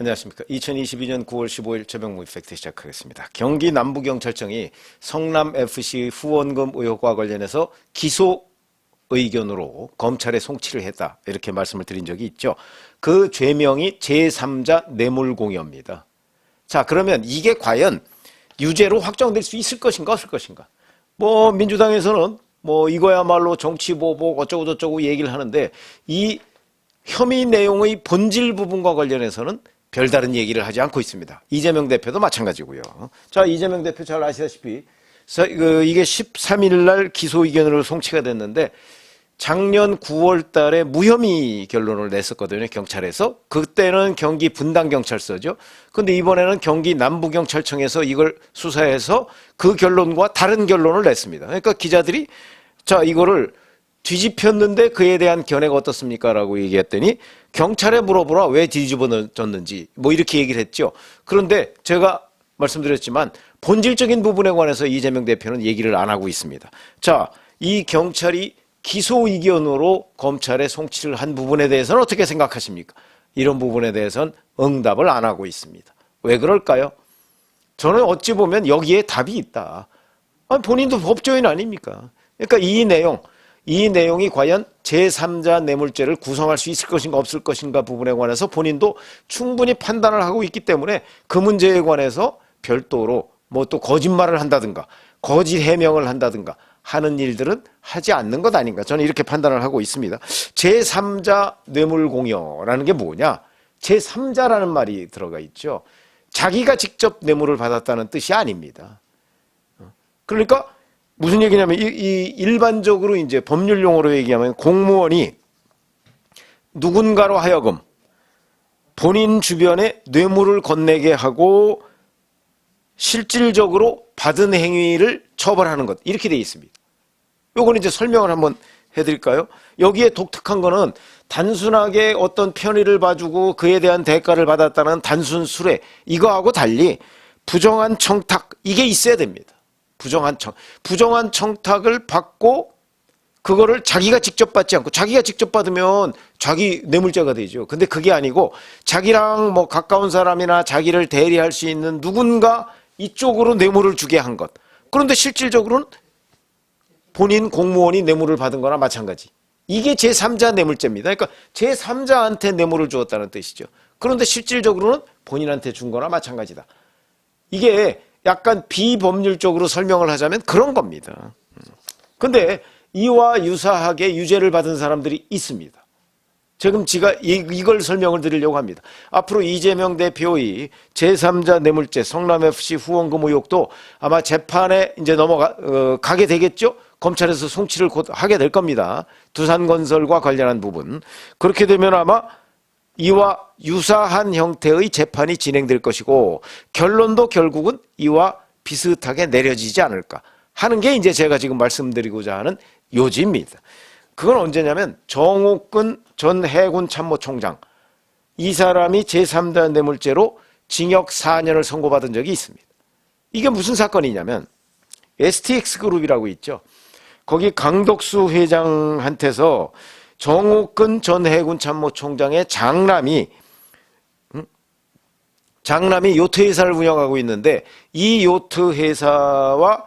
안녕하십니까. 2022년 9월 15일 최병무 이펙트 시작하겠습니다. 경기 남부경찰청이 성남FC 후원금 의혹과 관련해서 기소 의견으로 검찰에 송치를 했다. 이렇게 말씀을 드린 적이 있죠. 그 죄명이 제3자 뇌물공여입니다. 자, 그러면 이게 과연 유죄로 확정될 수 있을 것인가 없을 것인가? 뭐 민주당에서는 뭐 이거야말로 정치 보복 어쩌고 저쩌고 얘기를 하는데 이 혐의 내용의 본질 부분과 관련해서는 별다른 얘기를 하지 않고 있습니다. 이재명 대표도 마찬가지고요. 자, 이재명 대표 잘 아시다시피 서- 그 이게 13일 날 기소 의견으로 송치가 됐는데 작년 9월 달에 무혐의 결론을 냈었거든요, 경찰에서. 그때는 경기 분당 경찰서죠. 근데 이번에는 경기 남부 경찰청에서 이걸 수사해서 그 결론과 다른 결론을 냈습니다. 그러니까 기자들이 자, 이거를 뒤집혔는데 그에 대한 견해가 어떻습니까? 라고 얘기했더니 경찰에 물어보라 왜 뒤집어졌는지 뭐 이렇게 얘기를 했죠. 그런데 제가 말씀드렸지만 본질적인 부분에 관해서 이재명 대표는 얘기를 안 하고 있습니다. 자, 이 경찰이 기소 의견으로 검찰에 송치를 한 부분에 대해서는 어떻게 생각하십니까? 이런 부분에 대해서는 응답을 안 하고 있습니다. 왜 그럴까요? 저는 어찌 보면 여기에 답이 있다. 아니, 본인도 법조인 아닙니까? 그러니까 이 내용, 이 내용이 과연 제3자 뇌물죄를 구성할 수 있을 것인가 없을 것인가 부분에 관해서 본인도 충분히 판단을 하고 있기 때문에 그 문제에 관해서 별도로 뭐 또 거짓말을 한다든가 거짓 해명을 한다든가 하는 일들은 하지 않는 것 아닌가 저는 이렇게 판단을 하고 있습니다. 제3자 뇌물공여라는 게 뭐냐? 제3자라는 말이 들어가 있죠. 자기가 직접 뇌물을 받았다는 뜻이 아닙니다. 그러니까 무슨 얘기냐면 이, 이 일반적으로 이제 법률 용어로 얘기하면 공무원이 누군가로 하여금 본인 주변에 뇌물을 건네게 하고 실질적으로 받은 행위를 처벌하는 것 이렇게 돼 있습니다. 요건 이제 설명을 한번 해드릴까요? 여기에 독특한 거는 단순하게 어떤 편의를 봐주고 그에 대한 대가를 받았다는 단순 수뢰 이거하고 달리 부정한 청탁 이게 있어야 됩니다. 부정한 청 부정한 청탁을 받고 그거를 자기가 직접 받지 않고 자기가 직접 받으면 자기 뇌물죄가 되죠. 근데 그게 아니고 자기랑 뭐 가까운 사람이나 자기를 대리할 수 있는 누군가 이쪽으로 뇌물을 주게 한 것. 그런데 실질적으로는 본인 공무원이 뇌물을 받은 거나 마찬가지. 이게 제3자 뇌물죄입니다. 그러니까 제3자한테 뇌물을 주었다는 뜻이죠. 그런데 실질적으로는 본인한테 준 거나 마찬가지다. 이게 약간 비법률적으로 설명을 하자면 그런 겁니다. 근데 이와 유사하게 유죄를 받은 사람들이 있습니다. 지금 제가 이- 이걸 설명을 드리려고 합니다. 앞으로 이재명 대표의 제3자 뇌물죄 성남FC 후원금 의혹도 아마 재판에 이제 넘어가 어, 가게 되겠죠. 검찰에서 송치를 곧 하게 될 겁니다. 두산건설과 관련한 부분 그렇게 되면 아마 이와 유사한 형태의 재판이 진행될 것이고 결론도 결국은 이와 비슷하게 내려지지 않을까 하는 게 이제 제가 지금 말씀드리고자 하는 요지입니다. 그건 언제냐면 정옥근 전 해군 참모총장 이 사람이 제3자 뇌물죄로 징역 4년을 선고받은 적이 있습니다. 이게 무슨 사건이냐면 STX 그룹이라고 있죠. 거기 강덕수 회장한테서 정옥근 전 해군 참모총장의 장남이 음? 장남이 요트 회사를 운영하고 있는데 이 요트 회사와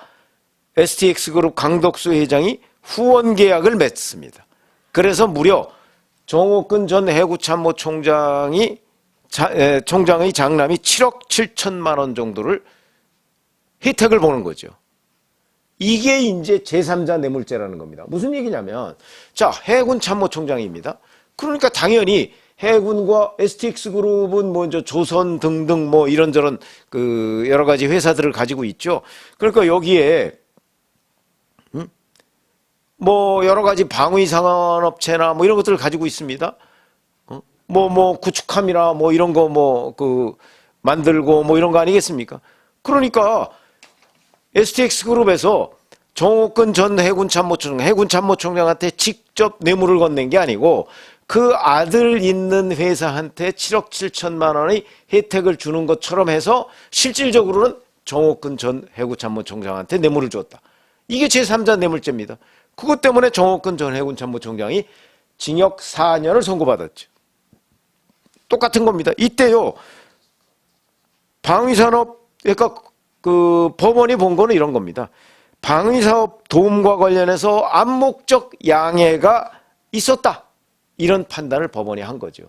STX 그룹 강덕수 회장이 후원 계약을 맺습니다. 그래서 무려 정옥근 전 해군 참모총장이 총장의 장남이 7억 7천만 원 정도를 혜택을 보는 거죠. 이게 이제 제3자 뇌물죄라는 겁니다. 무슨 얘기냐면, 자, 해군 참모총장입니다. 그러니까 당연히 해군과 STX 그룹은 먼저 조선 등등 뭐 이런저런 그 여러 가지 회사들을 가지고 있죠. 그러니까 여기에 음? 뭐 여러 가지 방위 상업체나 뭐 이런 것들을 가지고 있습니다. 뭐, 뭐, 구축함이나 뭐 이런 거 뭐, 그, 만들고 뭐 이런 거 아니겠습니까? 그러니까 STX 그룹에서 정옥근 전 해군 참모총장, 해군 참모총장한테 직접 뇌물을 건넨 게 아니고 그 아들 있는 회사한테 7억 7천만 원의 혜택을 주는 것처럼 해서 실질적으로는 정옥근 전 해군 참모총장한테 뇌물을 줬다. 이게 제3자 뇌물죄입니다. 그것 때문에 정옥근 전 해군 참모총장이 징역 4년을 선고받았죠. 똑같은 겁니다. 이때요. 방위산업 그러니까 그 법원이 본 거는 이런 겁니다. 방위사업 도움과 관련해서 암묵적 양해가 있었다. 이런 판단을 법원이 한 거죠.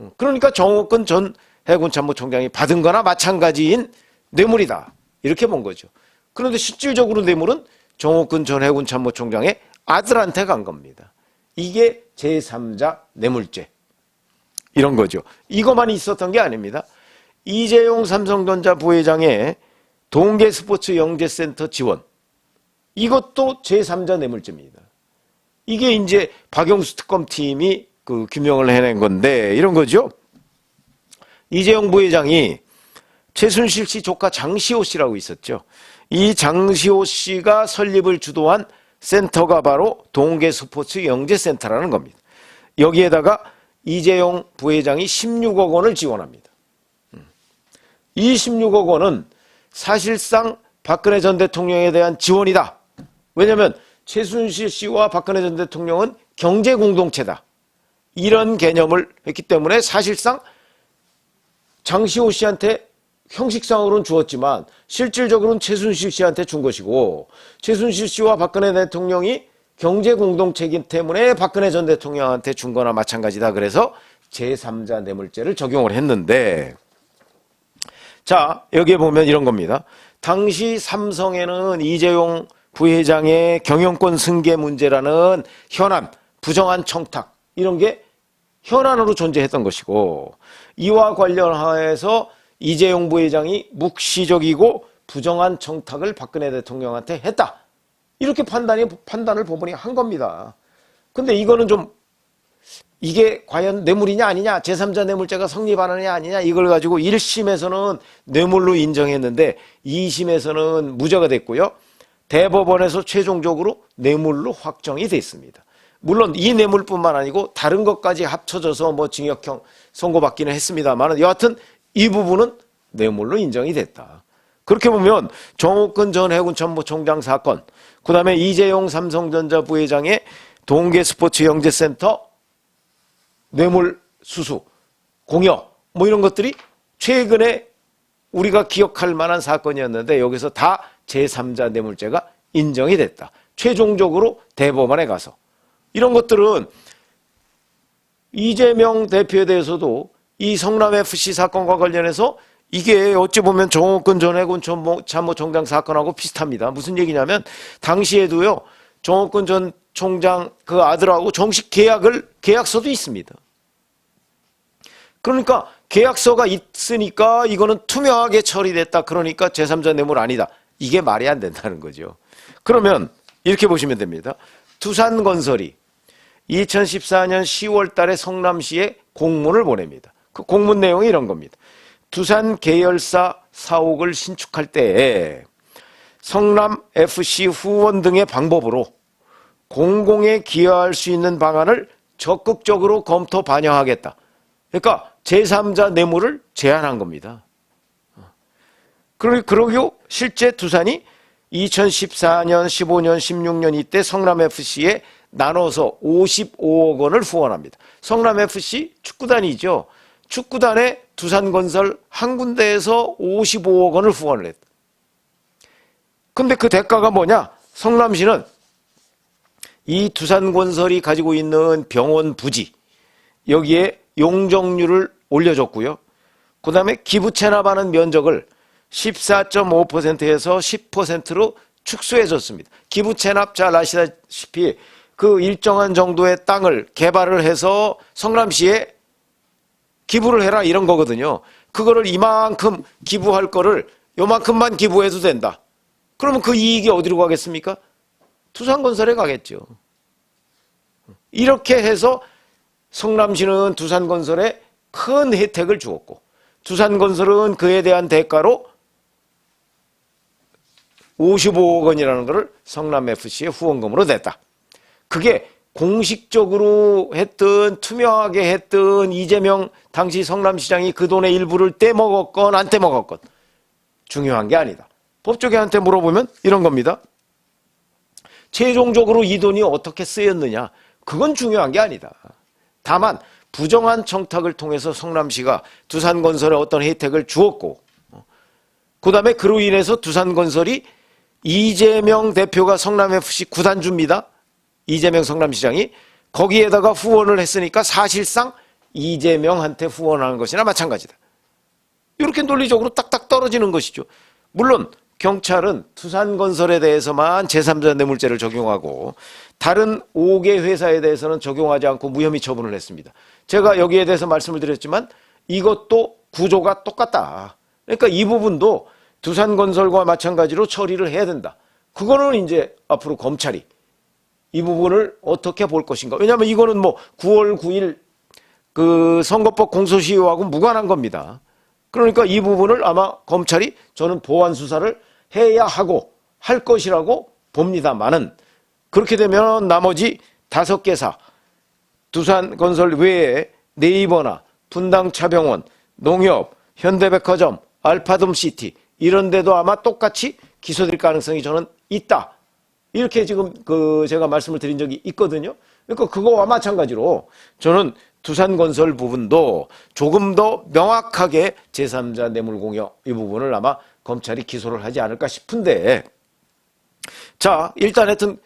음, 그러니까 정옥근 전 해군참모총장이 받은 거나 마찬가지인 뇌물이다. 이렇게 본 거죠. 그런데 실질적으로 뇌물은 정옥근 전 해군참모총장의 아들한테 간 겁니다. 이게 제3자 뇌물죄. 이런 거죠. 이것만 있었던 게 아닙니다. 이재용 삼성전자 부회장의 동계 스포츠 영재센터 지원. 이것도 제3자 뇌물죄입니다. 이게 이제 박영수 특검팀이 그 규명을 해낸 건데 이런 거죠. 이재용 부회장이 최순실 씨 조카 장시호 씨라고 있었죠. 이 장시호 씨가 설립을 주도한 센터가 바로 동계 스포츠 영재센터라는 겁니다. 여기에다가 이재용 부회장이 16억 원을 지원합니다. 음. 이 16억 원은 사실상 박근혜 전 대통령에 대한 지원이다. 왜냐하면 최순실 씨와 박근혜 전 대통령은 경제 공동체다. 이런 개념을 했기 때문에 사실상 장시호 씨한테 형식상으로는 주었지만 실질적으로는 최순실 씨한테 준 것이고 최순실 씨와 박근혜 대통령이 경제 공동체이기 때문에 박근혜 전 대통령한테 준 거나 마찬가지다. 그래서 제3자 뇌물죄를 적용을 했는데 자, 여기에 보면 이런 겁니다. 당시 삼성에는 이재용 부회장의 경영권 승계 문제라는 현안, 부정한 청탁 이런 게 현안으로 존재했던 것이고 이와 관련하여서 이재용 부회장이 묵시적이고 부정한 청탁을 박근혜 대통령한테 했다. 이렇게 판단이 판단을 법원이 한 겁니다. 근데 이거는 좀 이게 과연 뇌물이냐 아니냐 제3자 뇌물죄가 성립하느냐 아니냐 이걸 가지고 1심에서는 뇌물로 인정했는데 2심에서는 무죄가 됐고요. 대법원에서 최종적으로 뇌물로 확정이 됐습니다. 물론 이 뇌물뿐만 아니고 다른 것까지 합쳐져서 뭐 징역형 선고받기는 했습니다만 여하튼 이 부분은 뇌물로 인정이 됐다. 그렇게 보면 정옥근 전 해군 참모총장 사건, 그 다음에 이재용 삼성전자 부회장의 동계 스포츠 영재센터 뇌물 수수, 공여 뭐 이런 것들이 최근에 우리가 기억할 만한 사건이었는데 여기서 다 제3자 뇌물죄가 인정이 됐다. 최종적으로 대법원에 가서 이런 것들은 이재명 대표에 대해서도 이 성남FC 사건과 관련해서 이게 어찌 보면 정옥근 전 해군 참모총장 사건하고 비슷합니다. 무슨 얘기냐면 당시에도요 정옥근 전 총장 그 아들하고 정식 계약을 계약서도 있습니다. 그러니까 계약서가 있으니까 이거는 투명하게 처리됐다. 그러니까 제3자 뇌물 아니다. 이게 말이 안 된다는 거죠. 그러면 이렇게 보시면 됩니다. 두산건설이 2014년 10월 달에 성남시에 공문을 보냅니다. 그 공문 내용이 이런 겁니다. 두산 계열사 사옥을 신축할 때에 성남 FC 후원 등의 방법으로 공공에 기여할 수 있는 방안을 적극적으로 검토 반영하겠다. 그러니까 제3자 뇌물을 제한한 겁니다. 그러고 실제 두산이 2014년, 15년, 16년 이때 성남FC에 나눠서 55억 원을 후원합니다. 성남FC 축구단이죠. 축구단에 두산건설 한 군데에서 55억 원을 후원을 했다. 근데 그 대가가 뭐냐? 성남시는 이 두산건설이 가지고 있는 병원 부지, 여기에 용적률을 올려줬고요. 그 다음에 기부 체납하는 면적을 14.5%에서 10%로 축소해 줬습니다. 기부 체납 잘 아시다시피 그 일정한 정도의 땅을 개발을 해서 성남시에 기부를 해라 이런 거거든요. 그거를 이만큼 기부할 거를 요만큼만 기부해도 된다. 그러면 그 이익이 어디로 가겠습니까? 투산건설에 가겠죠. 이렇게 해서 성남시는 두산건설에 큰 혜택을 주었고 두산건설은 그에 대한 대가로 55억 원이라는 것을 성남FC의 후원금으로 냈다. 그게 공식적으로 했든 투명하게 했든 이재명 당시 성남시장이 그 돈의 일부를 떼먹었건 안 떼먹었건 중요한 게 아니다. 법조계한테 물어보면 이런 겁니다. 최종적으로 이 돈이 어떻게 쓰였느냐 그건 중요한 게 아니다. 다만 부정한 청탁을 통해서 성남시가 두산건설에 어떤 혜택을 주었고 그 다음에 그로 인해서 두산건설이 이재명 대표가 성남FC 구단주입니다. 이재명 성남시장이 거기에다가 후원을 했으니까 사실상 이재명한테 후원하는 것이나 마찬가지다. 이렇게 논리적으로 딱딱 떨어지는 것이죠. 물론 경찰은 두산건설에 대해서만 제3자 뇌물죄를 적용하고 다른 5개 회사에 대해서는 적용하지 않고 무혐의 처분을 했습니다. 제가 여기에 대해서 말씀을 드렸지만 이것도 구조가 똑같다. 그러니까 이 부분도 두산건설과 마찬가지로 처리를 해야 된다. 그거는 이제 앞으로 검찰이 이 부분을 어떻게 볼 것인가. 왜냐하면 이거는 뭐 9월 9일 그 선거법 공소시효하고 무관한 겁니다. 그러니까 이 부분을 아마 검찰이 저는 보완 수사를 해야 하고 할 것이라고 봅니다만은 그렇게 되면 나머지 다섯 개사 두산건설 외에 네이버나 분당차병원, 농협, 현대백화점, 알파돔시티 이런 데도 아마 똑같이 기소될 가능성이 저는 있다. 이렇게 지금 그 제가 말씀을 드린 적이 있거든요. 그러니까 그거와 마찬가지로 저는 두산건설 부분도 조금 더 명확하게 제3자 뇌물공여 이 부분을 아마 검찰이 기소를 하지 않을까 싶은데 자 일단 하여튼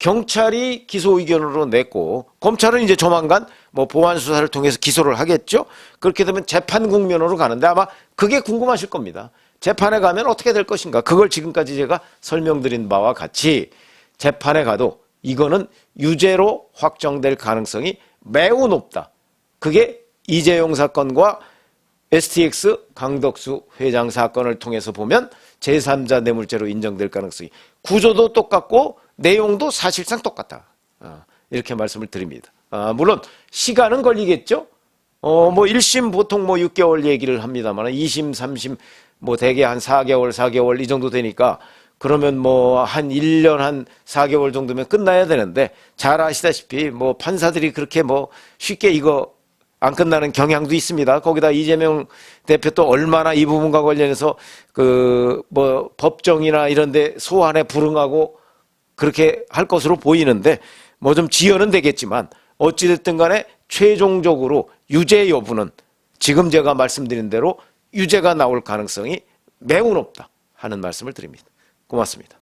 경찰이 기소 의견으로 냈고 검찰은 이제 조만간 뭐 보완 수사를 통해서 기소를 하겠죠. 그렇게 되면 재판 국면으로 가는데 아마 그게 궁금하실 겁니다. 재판에 가면 어떻게 될 것인가? 그걸 지금까지 제가 설명드린 바와 같이 재판에 가도 이거는 유죄로 확정될 가능성이 매우 높다. 그게 이재용 사건과 STX 강덕수 회장 사건을 통해서 보면 제3자 뇌물죄로 인정될 가능성이 구조도 똑같고 내용도 사실상 똑같다. 아, 이렇게 말씀을 드립니다. 아, 물론 시간은 걸리겠죠. 어, 뭐 1심 보통 뭐 6개월 얘기를 합니다만 2심, 3심 뭐 대개 한 4개월, 4개월 이 정도 되니까 그러면 뭐 한 1년 한 4개월 정도면 끝나야 되는데 잘 아시다시피 뭐 판사들이 그렇게 뭐 쉽게 이거 안 끝나는 경향도 있습니다. 거기다 이재명 대표 또 얼마나 이 부분과 관련해서 그 뭐 법정이나 이런 데 소환에 불응하고 그렇게 할 것으로 보이는데 뭐 좀 지연은 되겠지만 어찌됐든 간에 최종적으로 유죄 여부는 지금 제가 말씀드린 대로 유죄가 나올 가능성이 매우 높다 하는 말씀을 드립니다. 고맙습니다.